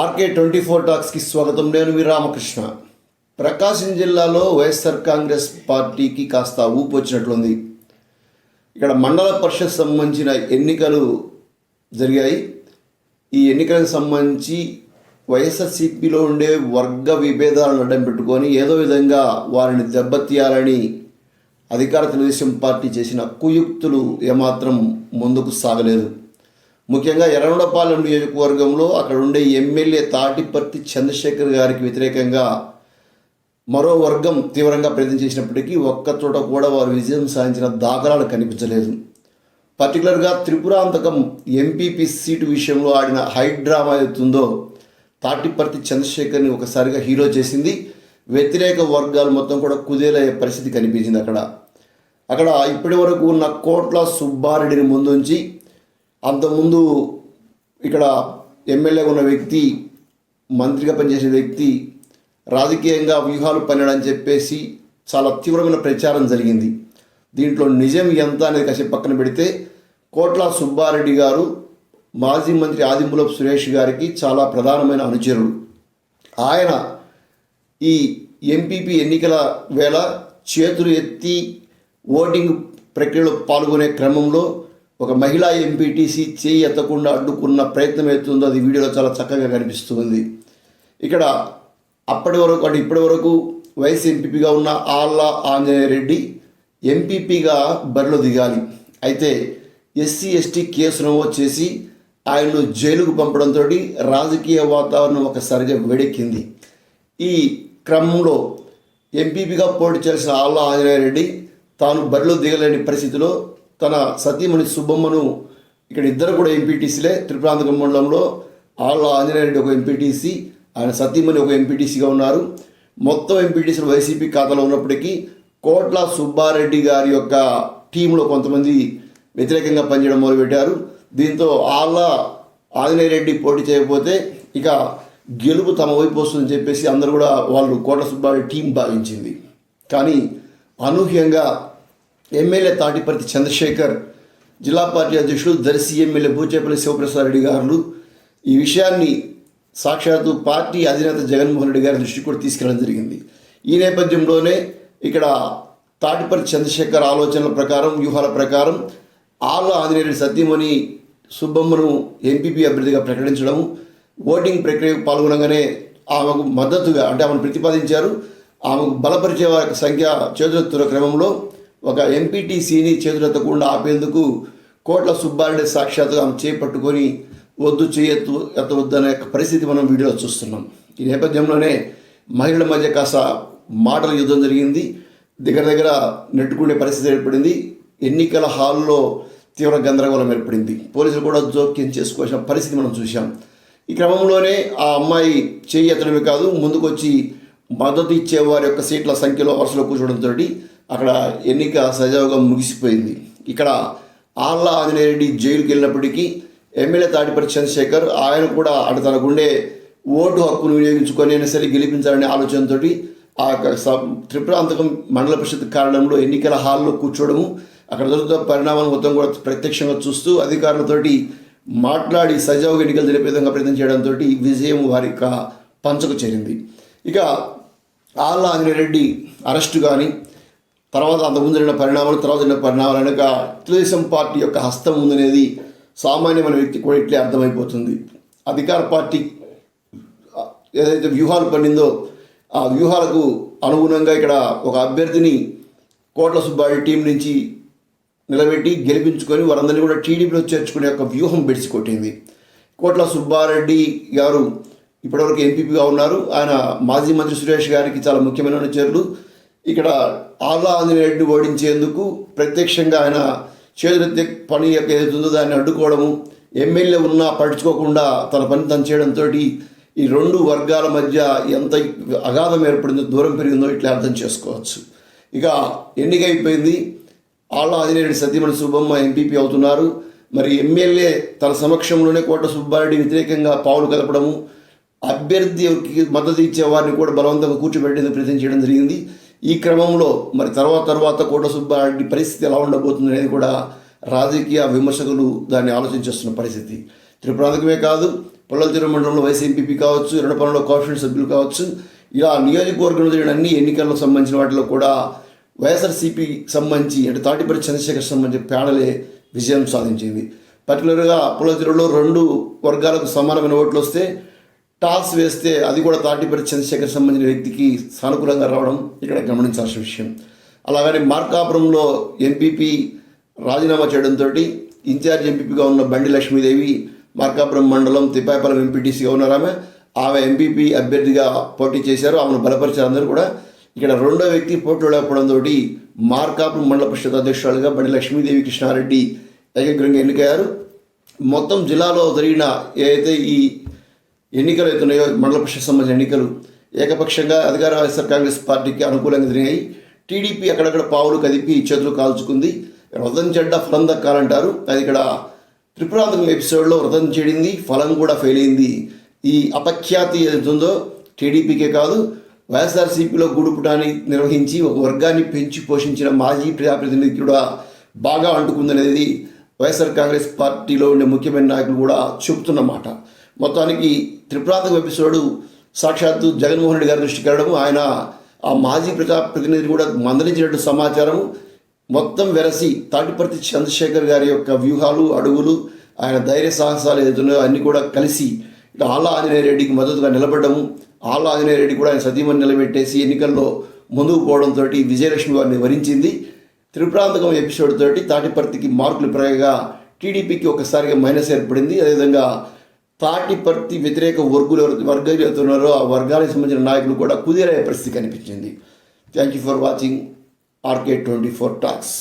RK twenty four టాక్స్కి స్వాగతం. నేను మీ రామకృష్ణ. ప్రకాశం జిల్లాలో వైఎస్ఆర్ కాంగ్రెస్ పార్టీకి కాస్త ఊపు వచ్చినట్లుంది. ఇక్కడ మండల పరిషత్ సంబంధించిన ఎన్నికలు జరిగాయి. ఈ ఎన్నికలకు సంబంధించి వైఎస్ఆర్సీపీలో ఉండే వర్గ విభేదాలను అడ్డం పెట్టుకొని ఏదో విధంగా వారిని దెబ్బతీయాలని అధికార తెలుగుదేశం పార్టీ చేసిన కుయుక్తులు ఏమాత్రం ముందుకు సాగలేదు. ముఖ్యంగా ఎర్రగొండపాలెం నియోజకవర్గంలో అక్కడ ఉండే ఎమ్మెల్యే తాటిపర్తి చంద్రశేఖర్ గారికి వ్యతిరేకంగా మరో వర్గం తీవ్రంగా ప్రయత్నం చేసినప్పటికీ ఒక్క చోట కూడా వారు విజయం సాధించిన దాఖలాలు కనిపించలేదు. పర్టికులర్గా త్రిపురాంతకం ఎంపీపీ సీటు విషయంలో ఆడిన హైడ్రామా అవుతుందో తాటిపర్తి చంద్రశేఖర్ని ఒకసారిగా హీరో చేసింది. వ్యతిరేక వర్గాలు మొత్తం కూడా కుదేలయ్యే పరిస్థితి కనిపించింది అక్కడ. అక్కడ ఇప్పటి వరకు ఉన్న కోట్ల సుబ్బారెడ్డిని ముందుంచి అంతకుముందు ఇక్కడ ఎమ్మెల్యేగా ఉన్న వ్యక్తి మంత్రిగా పనిచేసే వ్యక్తి రాజకీయంగా వ్యూహాలు పనిడని చెప్పేసి చాలా తీవ్రమైన ప్రచారం జరిగింది. దీంట్లో నిజం ఎంత అనేది కాసేపు పక్కన పెడితే కోట్ల సుబ్బారెడ్డి గారు మాజీ మంత్రి ఆదిమూలపు సురేష్ గారికి చాలా ప్రధానమైన అనుచరుడు ఆయన ఈ ఎంపీపీ ఎన్నికల వేళ చేతులు ఎత్తి ఓటింగ్ ప్రక్రియలో పాల్గొనే క్రమంలో ఒక మహిళా ఎంపీటీసీ చేయి ఎత్తకుండా అడ్డుకున్న ప్రయత్నం అవుతుందో అది వీడియోలో చాలా చక్కగా కనిపిస్తుంది. ఇక్కడ అప్పటి వరకు అంటే ఇప్పటి వరకు వైఎస్ ఎంపీపీగా ఉన్న ఆళ్ళ ఆంజనేయ రెడ్డి ఎంపీపీగా బరిలో దిగాలి. అయితే ఎస్సీ ఎస్టీ కేసు నమోదు చేసి ఆయన్ను జైలుకు పంపడంతో రాజకీయ వాతావరణం ఒకసారిగా వేడెక్కింది. ఈ క్రమంలో ఎంపీపీగా పోటీ చేసిన ఆళ్ళ ఆంజనేయ రెడ్డి తాను బరిలో దిగలేని పరిస్థితిలో తన సతీమణి సుబ్బమ్మను ఇక్కడ ఇద్దరు కూడా ఎంపీటీసీలే. త్రిపురాంతకం మండలంలో ఆళ్ళ ఆంజనేయరెడ్డి ఒక ఎంపీటీసీ ఆయన సతీమణి ఒక ఎంపీటీసీగా ఉన్నారు. మొత్తం ఎంపీటీసీలు వైసీపీ ఖాతాలో ఉన్నప్పటికీ కోట్ల సుబ్బారెడ్డి గారి యొక్క టీంలో కొంతమంది వ్యతిరేకంగా పనిచేయడం మొదలుపెట్టారు. దీంతో ఆళ్ళ ఆంజనేయరెడ్డి పోటీ చేయకపోతే ఇక గెలుపు తమ వైపు వస్తుందని చెప్పేసి అందరూ కూడా వాళ్ళు కోట సుబ్బారెడ్డి టీం భావించింది. కానీ అనూహ్యంగా ఎమ్మెల్యే తాటిపర్తి చంద్రశేఖర్ జిల్లా పార్టీ అధ్యక్షుడు దర్శి ఎమ్మెల్యే బూచేపల్లి శివప్రసాద్ రెడ్డి గారు ఈ విషయాన్ని సాక్షాత్తు పార్టీ అధినేత జగన్మోహన్ రెడ్డి గారి దృష్టికి కూడా తీసుకెళ్ళడం జరిగింది. ఈ నేపథ్యంలోనే ఇక్కడ తాటిపర్తి చంద్రశేఖర్ ఆలోచనల ప్రకారం వ్యూహాల ప్రకారం ఆళ్ళ ఆంజనేయుడి సత్యమణి సుబ్బమ్మను ఎంపీపీ అభ్యర్థిగా ప్రకటించడం ఓటింగ్ ప్రక్రియకు పాల్గొనగానే ఆమెకు మద్దతుగా అంటే ఆమెను ప్రతిపాదించారు. ఆమెకు బలపరిచే వారి సంఖ్య చేతులెత్తున్న క్రమంలో ఒక ఎంపీటీసీని చేతులెత్తకుండా ఆపేందుకు కోట్ల సుబ్బారెడ్డి సాక్షాత్తుగా ఆమె చేపట్టుకొని వద్దు చేయొద్దు ఎత్తవద్దు అనే పరిస్థితి మనం వీడియోలో చూస్తున్నాం. ఈ నేపథ్యంలోనే మహిళల మధ్య కాస్త మాటల యుద్ధం జరిగింది. దగ్గర దగ్గర నెట్టుకునే పరిస్థితి ఏర్పడింది. ఎన్నికల హాల్లో తీవ్ర గందరగోళం ఏర్పడింది. పోలీసులు కూడా జోక్యం చేసుకోవాల్సిన పరిస్థితి మనం చూసాం ఈ క్రమంలోనే ఆ అమ్మాయి చేయి ఎత్తడమే కాదు ముందుకొచ్చి మద్దతు ఇచ్చే వారి యొక్క సీట్ల సంఖ్యలో వరుసలో కూర్చోవడంతో అక్కడ ఎన్నిక సజావుగా ముగిసిపోయింది. ఇక్కడ ఆళ్ళ ఆంజనేయ రెడ్డి జైలుకి వెళ్ళినప్పటికీ ఎమ్మెల్యే తాటిపల్లి చంద్రశేఖర్ ఆయన కూడా అటు తనకుండే ఓటు హక్కును వినియోగించుకొని అయినా సరే గెలిపించాలనే ఆలోచనతో ఆ యొక్క త్రిపురాంతకం మండల పరిషత్ కార్యాలయంలో ఎన్నికల హాల్లో కూర్చోవడము అక్కడ జరుగుతున్న పరిణామాలు మొత్తం కూడా ప్రత్యక్షంగా చూస్తూ అధికారులతోటి మాట్లాడి సజావుగా ఎన్నికలు జరిపే విధంగా ప్రయత్నం చేయడంతో విజయం వారి యొక్క పంచకు చేరింది. ఇక ఆళ్ళ ఆంజనేయ రెడ్డి అరెస్టు కానీ తర్వాత అంతకుముందు జరిగిన పరిణామాలు తర్వాత జరిగిన పరిణామాలు అనక తెలుగుదేశం పార్టీ యొక్క హస్తం ఉందనేది సామాన్యమైన వ్యక్తి కూడా ఇట్లే అర్థమైపోతుంది. అధికార పార్టీ ఏదైతే వ్యూహాలు పండిందో ఆ వ్యూహాలకు అనుగుణంగా ఇక్కడ ఒక అభ్యర్థిని కోట్ల సుబ్బారెడ్డి టీం నుంచి నిలబెట్టి గెలిపించుకొని వారందరినీ కూడా టీడీపీలో చేర్చుకునే ఒక వ్యూహం బెడిసి కొట్టింది కోట్ల సుబ్బారెడ్డి గారు ఇప్పటివరకు ఎంపీపీగా ఉన్నారు. ఆయన మాజీ మంత్రి సురేష్ గారికి చాలా ముఖ్యమైన చర్యలు ఇక్కడ ఆర్లా ఆంజనేయుడిని ఓడించేందుకు ప్రత్యక్షంగా ఆయన చేతులెత్తే పని యొక్క ఏదైతుందో దాన్ని అడ్డుకోవడము ఎమ్మెల్యే ఉన్నా పట్టించుకోకుండా తన పని తను చేయడంతో ఈ రెండు వర్గాల మధ్య ఎంత అగాధం ఏర్పడిందో దూరం పెరిగిందో ఇట్లా అర్థం చేసుకోవచ్చు. ఇక ఎన్నికైపోయింది. ఆళ్ళ ఆంజనేయుడి సతీమణి సుబ్బమ్మ ఎంపీపీ అవుతున్నారు. మరి ఎమ్మెల్యే తన సమక్షంలోనే కోట సుబ్బారెడ్డి వ్యతిరేకంగా పావులు కలపడము అభ్యర్థికి మద్దతు ఇచ్చే వారిని కూడా బలవంతంగా కూర్చోబెట్టేందుకు ప్రయత్నం చేయడం జరిగింది. ఈ క్రమంలో మరి తర్వాత తర్వాత కోట సుబ్బారెడ్డి పరిస్థితి ఎలా ఉండబోతుంది అనేది కూడా రాజకీయ విమర్శకులు దాన్ని ఆలోచించేస్తున్న పరిస్థితి. త్రిపురాధికమే కాదు పొల్లల మండలంలో వైసీపీపీ కావచ్చు కావచ్చు ఎన్నడపల్లిలో కార్పొరేషన్ సభ్యులు కావచ్చు ఇలా నియోజకవర్గంలో జరిగిన అన్ని ఎన్నికలకు సంబంధించిన వాటిలో కూడా వైఎస్ఆర్సీపీ సంబంధించి అంటే తాటిపల్లి చంద్రశేఖర్ సంబంధించి ప్యానలే విజయం సాధించింది. పర్టికులర్గా పొలతిరులో రెండు వర్గాలకు సమానమైన ఓట్లు వస్తే టాస్ వేస్తే అది కూడా తాటిపల్లి చంద్రశేఖర్ సంబంధించిన వ్యక్తికి సానుకూలంగా రావడం ఇక్కడ గమనించాల్సిన విషయం. అలాగని మార్కాపురంలో ఎంపీపీ రాజీనామా చేయడంతో ఇన్ఛార్జ్ ఎంపీపీగా ఉన్న బండి లక్ష్మీదేవి మార్కాపురం మండలం తిప్పాయపాలెం ఎంపీటీసీగా ఉన్నారు ఆమె ఆమె ఎంపీపీ అభ్యర్థిగా పోటీ చేశారు. ఆమెను బలపరిచారు అందరూ కూడా. ఇక్కడ రెండో వ్యక్తి పోటీలో లేకపోవడంతో మార్కాపురం మండల పరిషత్ అధ్యక్షురాలుగా బండి లక్ష్మీదేవి కృష్ణారెడ్డి ఏకగ్రంగా ఎన్నికయ్యారు. మొత్తం జిల్లాలో జరిగిన ఏదైతే ఈ ఎన్నికలు అవుతున్నాయో మండల పరిషత్ సంబంధించిన ఎన్నికలు ఏకపక్షంగా అధికార వైఎస్ఆర్ కాంగ్రెస్ పార్టీకి అనుకూలంగా జరిగాయి టీడీపీ అక్కడక్కడ పావులు కదిపి చేతులు కాల్చుకుంది. వ్రతం చెడ్డ ఫలం దక్కాలంటారు. అది ఇక్కడ త్రిపురాంతకం ఎపిసోడ్లో వ్రతం చెడింది ఫలం కూడా ఫెయిల్ అయింది. ఈ అపఖ్యాతి ఏదైతుందో టీడీపీకే కాదు వైఎస్ఆర్సీపీలో గూడుపుటాన్ని నిర్వహించి ఒక వర్గాన్ని పెంచి పోషించిన మాజీ ప్రజాప్రతినిధి కూడా బాగా అంటుకుందనేది వైఎస్ఆర్ కాంగ్రెస్ పార్టీలో ఉండే ముఖ్యమైన నాయకులు కూడా చెబుతున్నమాట మొత్తానికి త్రిపురాంతకం ఎపిసోడు సాక్షాత్తు జగన్మోహన్ రెడ్డి గారి దృష్టికి వెళ్ళడం ఆయన ఆ మాజీ ప్రజాప్రతినిధిని కూడా మందలించినట్టు సమాచారం మొత్తం వెరసి తాటిపర్తి చంద్రశేఖర్ గారి యొక్క వ్యూహాలు అడుగులు ఆయన ధైర్య సాహసాలు ఏదైతున్నాయో అన్నీ కూడా కలిసి ఆలా ఆళ్ళ ఆంజనేయ రెడ్డికి మద్దతుగా నిలబడము ఆళ్ళ ఆంజనేయ రెడ్డి కూడా ఆయన సతీమణి నిలబెట్టేసి ఎన్నికల్లో ముందుకు పోవడంతో విజయలక్ష్మి వారిని వరించింది. త్రిప్రాంతకం ఎపిసోడ్ తోటి తాటిపర్తికి మార్కులు పెరగగా టీడీపీకి ఒకసారిగా మైనస్ ఏర్పడింది. అదేవిధంగా పార్టీ ప్రతి వ్యతిరేక వర్గులు ఎవరు వర్గాలు ఎవరుతున్నారో ఆ వర్గానికి సంబంధించిన నాయకులు కూడా కుదిరే పరిస్థితి కనిపించింది. Thank you for watching RK twenty four talks